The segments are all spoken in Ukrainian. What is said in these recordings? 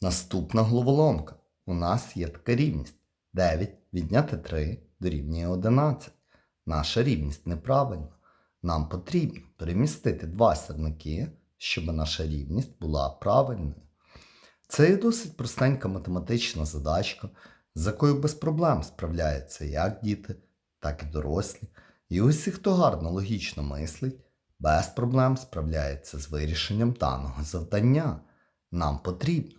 Наступна головоломка. У нас є така рівність. 9 відняти 3 дорівнює 11. Наша рівність неправильна. Нам потрібно перемістити два сірники, щоб наша рівність була правильною. Це є досить простенька математична задачка, з якою без проблем справляються як діти, так і дорослі. І усі, хто гарно логічно мислить, без проблем справляється з вирішенням даного завдання. Нам потрібно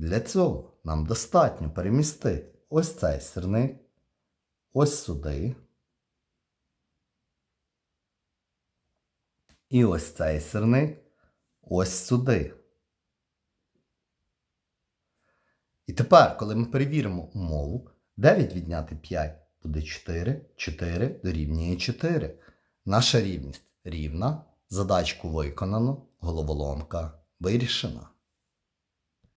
Для цього нам достатньо перемістити ось цей сірник, ось сюди. І ось цей сірник ось сюди. І тепер, коли ми перевіримо умову, 9 відняти 5 буде 4, 4 дорівнює 4. Наша рівність рівна, задачку виконано, головоломка вирішена.